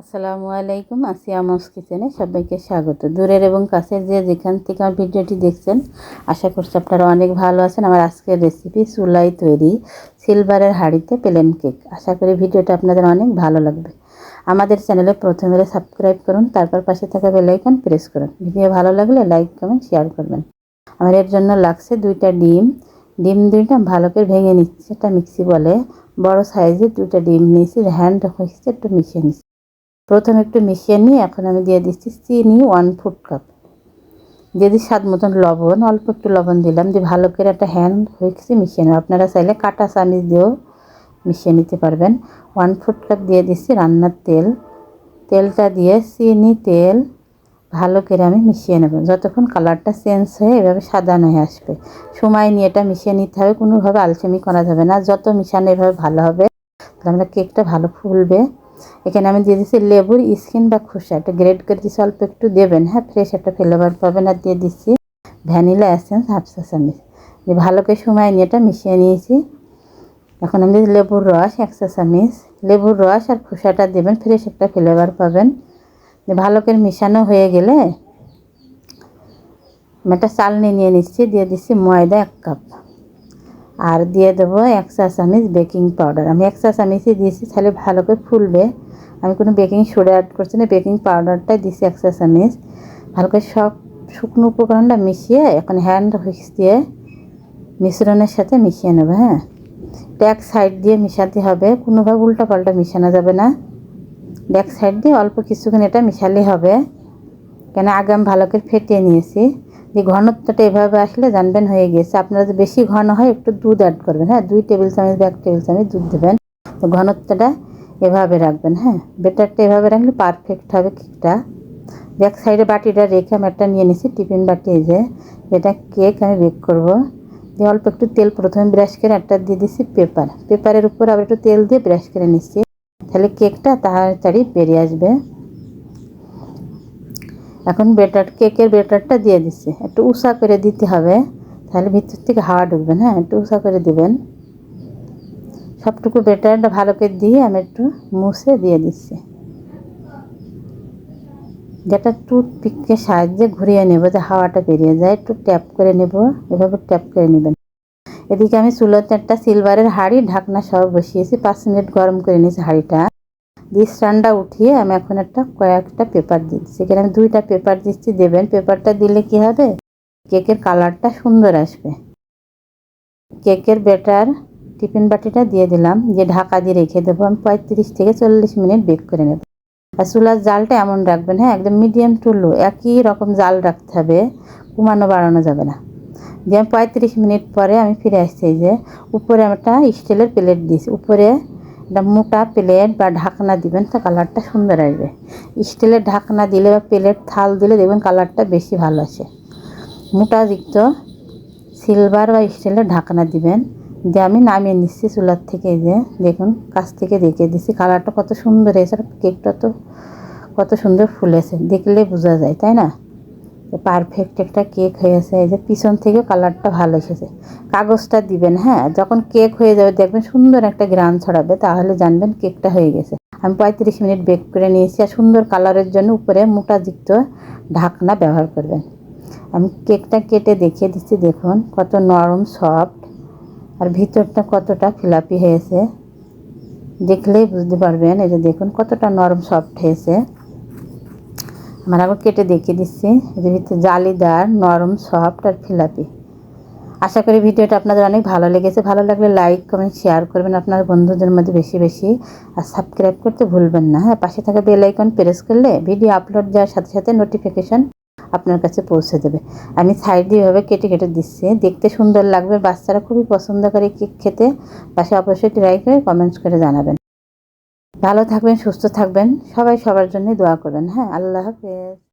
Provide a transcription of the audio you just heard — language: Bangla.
আসসালামু আলাইকুম, আসিয়া মস কিচেনে সবাইকে স্বাগত। দূরের এবং কাছের যে যেখান থেকে আমার ভিডিওটি দেখছেন, আশা করছি আপনারা অনেক ভালো আছেন। আমার আজকের রেসিপি চুলাই তৈরি সিলভারের হাঁড়িতে প্লেন কেক আশা করি ভিডিওটা আপনাদের অনেক ভালো লাগবে। আমাদের চ্যানেলে প্রথমে সাবস্ক্রাইব করুন, তারপর পাশে থাকা বেলাইকন প্রেস করুন। ভিডিও ভালো লাগলে লাইক কমেন্ট শেয়ার করবেন। আমার এর জন্য লাগছে দুইটা ডিম। ডিম দুইটা ভালো করে ভেঙে নিচ্ছে। এটা মিক্সি বলে। বড় সাইজের দুইটা ডিম নিয়েছি। হ্যান্ড হয়েছে, একটু মিশিয়ে নিচ্ছি। প্রথমে একটু মিশিয়ে নিয়ে এখন আমি দিয়ে দিচ্ছি চিনি ওয়ান ফুট কাপ দিয়ে দিই স্বাদ মতন লবণ, অল্প একটু লবণ দিলাম, দিয়ে ভালো করে একটা হ্যান্ড হয়েছে মিশিয়ে নেব আপনারা চাইলে কাটা চামিচ দিয়েও মিশিয়ে নিতে পারবেন। ওয়ান ফুট কাপ দিয়ে দিচ্ছি রান্নার তেল। তেলটা দিয়ে চিনি, তেল ভালো করে আমি মিশিয়ে নেব। যতক্ষণ কালারটা চেঞ্জ হয়ে এভাবে সাদা হয়ে আসবে। সময় নিয়ে এটা মিশিয়ে নিতে হবে, কোনোভাবে আলসেমি করা যাবে না। যত মিশানো এভাবে ভালো হবে, তাহলে আমরা কেকটা ভালো ফুলবে। এখানে আমি দিয়ে দিচ্ছি লেবুর স্কিন বা খোসা। একটা গ্রেড করে দিচ্ছি অল্প একটু দেবেন হ্যাঁ ফ্রেশ একটা ফ্লেভার পাবেন। আর দিয়ে দিচ্ছি ভ্যানিলা অ্যাসেন্স হাফ চা চামচ ভালো করে সময় নিয়ে এটা মিশিয়ে নিয়েছি। এখন আমি লেবুর রস এক চা চামচ লেবুর রস আর খোসাটা দেবেন ফ্রেশ একটা ফ্লেভার পাবেন। ভালো করে মিশানো হয়ে গেলে আমি একটা চালনি নিয়ে নিচ্ছি, দিয়ে দিচ্ছি ময়দা এক কাপ আর দিয়ে দেবো এক চা চামচ বেকিং পাউডার আমি এক চা চামচই দিয়েছি, তাহলে ভালো করে ফুলবে। আমি কোনো বেকিং সোডা অ্যাড করছি না বেকিং পাউডারটাই দিয়েছি এক চা চামচ ভালো করে সব শুকনো উপকরণটা মিশিয়ে এখন হ্যান্ড হুইক্স দিয়ে মিশ্রণের সাথে মিশিয়ে নেব হ্যাঁ? ব্যাক সাইড দিয়ে মিশাতে হবে, কোনোভাবে উল্টা পাল্টা মিশানো যাবে না। ব্যাক সাইড দিয়ে অল্প কিছুক্ষণ এটা মিশালে হবে। কেন আগে আমি ভালো করে ফেটিয়ে নিয়েছি। যে ঘনত্বটা এভাবে আসলে জানবেন হয়ে গেছে আপনারা যদি বেশি ঘন হয়, একটু দুধ অ্যাড করবেন হ্যাঁ? দুই টেবিল চামচ বা এক টেবিল চামচ দুধ দেবেন। তো ঘনত্বটা এভাবে রাখবেন হ্যাঁ? বেটারটা এভাবে রাখলে পারফেক্ট হবে কেকটা। ব্যাক সাইডে বাটিটা রেখে আমি একটা নিয়ে নিছি, টিফিন বাটি যে। যেটা কেক আমি বেক করব। দিয়ে অল্প একটু তেল প্রথমে ব্রাশ করে একটা দিয়ে দিচ্ছি পেপার পেপারের উপর আবার একটু তেল দিয়ে ব্রাশ করে নিচ্ছি। তাহলে কেকটা তাড়াতাড়ি বেরিয়ে আসবে। এখন বেটার কেকের বেটারটা দিয়ে দিচ্ছি একটু উষা করে দিতে হবে, তাহলে ভিতর থেকে হাওয়া ঢুকবে হ্যাঁ একটু উষা করে দিবেন। সবটুকু বেটারটা ভালো করে দিয়ে আমি একটু মুছে দিয়ে দিচ্ছি। যেটা টুথপিকের সাহায্যে ঘুরিয়ে নেব যে হাওয়াটা বেরিয়ে যায়, একটু ট্যাপ করে নেব, এভাবে ট্যাপ করে নেবেন। এদিকে আমি চুলোতে একটা সিলভারের হাঁড়ি, ঢাকনা সব বসিয়েছি, পাঁচ মিনিট গরম করে নিয়েছি হাঁড়িটা। দিয়ে স্ট্যান্ডটা উঠিয়ে আমি এখন একটা কয়েকটা পেপার দিচ্ছি। এখানে আমি দুইটা পেপার দিচ্ছি, দেবেন। পেপারটা দিলে কি হবে? কেকের কালারটা সুন্দর আসবে। কেকের বেটার টিফিন বাটিটা দিয়ে দিলাম। যে ঢাকা দিয়ে রেখে দেবো, আমি পঁয়ত্রিশ থেকে চল্লিশ মিনিট বেক করে নেব। আর চুলার জালটা এমন রাখবেন হ্যাঁ একদম মিডিয়াম টু লো একই রকম জাল রাখতে হবে। কমানো বাড়ানো যাবে না। যে আমি পঁয়ত্রিশ মিনিট পরে আমি ফিরে আসছি যে উপরে আমি একটা স্টিলের প্লেট দিয়েছি। উপরে একটা মোটা প্লেট বা ঢাকনা দিবেন তো কালারটা সুন্দর আসবে। স্টিলের ঢাকনা দিলে বা প্লেট থাল দিলে দেখবেন কালারটা বেশি ভালো আসে। মোটা দিক্ত সিলভার বা স্টিলের ঢাকনা দিবেন। দিয়ে আমি নামিয়ে নিচ্ছি চুলার থেকে যে, দেখুন কাছ থেকে দেখে দিচ্ছি। কালারটা কত সুন্দর হয়েছে আর কেকটা তো কত সুন্দর ফুলেছে। দেখলে বোঝা যায়, তাই না? পারফেক্ট একটা কেক হয়েছে এই যে পিছন থেকেও কালারটা ভালো এসেছে। কাগজটা দিবেন হ্যাঁ? যখন কেক হয়ে যাবে, দেখবেন সুন্দর একটা গ্রান ছড়াবে, তাহলে জানবেন কেকটা হয়ে গেছে। আমি পঁয়ত্রিশ মিনিট বেক করে নিয়েছি আর সুন্দর কালারের জন্য উপরে মোটা যুক্ত ঢাকনা ব্যবহার করবেন। আমি কেকটা কেটে দেখিয়ে দিচ্ছি, দেখুন, কত নরম সফট আর ভিতরটা কতটা ফিলাপি হয়েছে। দেখলেই বুঝতে পারবেন, এই যে দেখুন, কতটা নরম সফট হয়েছে। আমার আবার কেটে দেখিয়ে দিচ্ছি। এর ভিতরে জালিদার, নরম সফট আর ফিলাপি। আশা করি ভিডিওটা আপনাদের অনেক ভালো লেগেছে। ভালো লাগলে লাইক কমেন্ট শেয়ার করবেন আপনার বন্ধুদের মধ্যে বেশি বেশি। আর সাবস্ক্রাইব করতে ভুলবেন না। হ্যাঁ পাশে থাকা বেল আইকন প্রেস করলে ভিডিও আপলোড দেওয়ার সাথে সাথে নোটিফিকেশান আপনার কাছে পৌঁছে দেবে। আমি সাইড দিয়েভাবে কেটে কেটে দিচ্ছি। দেখতে সুন্দর লাগবে। বাচ্চারা খুবই পছন্দ করে কেক খেতে। পাশে অবশ্যই ট্রাই করে কমেন্টস করে জানাবেন। ভালো থাকবেন সুস্থ থাকবেন। সবাই সবার জন্য দোয়া করবেন। হ্যাঁ আল্লাহ হাফেজ।